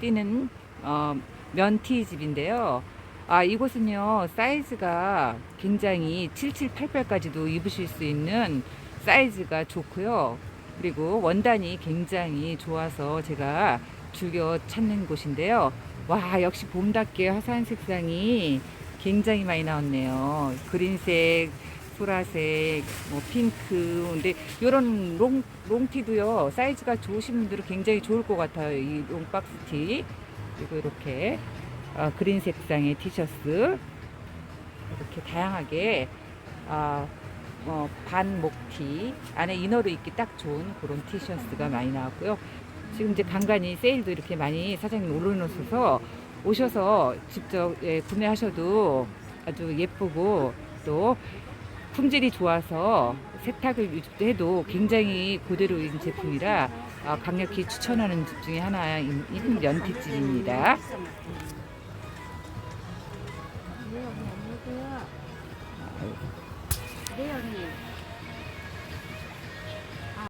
뛰는 어, 면티 집인데요. 아, 이곳은요, 사이즈가 굉장히 7788까지도 입으실 수 있는 사이즈가 좋고요. 그리고 원단이 굉장히 좋아서 제가 즐겨 찾는 곳인데요. 와, 역시 봄답게 화사한 색상이 굉장히 많이 나왔네요. 그린색, 보라색, 뭐 핑크. 근데 이런 롱 롱티도요 사이즈가 좋으신 분들은 굉장히 좋을 것 같아요. 이 롱박스 티 그리고 이렇게 어, 그린 색상의 티셔츠 이렇게 다양하게 아, 어, 반목티 안에 이너로 입기 딱 좋은 그런 티셔츠가 많이 나왔고요. 지금 이제 간간히 세일도 이렇게 많이 사장님 올려놓으셔서 오셔서 직접 예, 구매하셔도 아주 예쁘고 또 품질이 좋아서 세탁을 해도 굉장히 고대로인 제품이라 아, 강력히 추천하는 집 중에 하나인 언니 안녕하세요. 네 언니.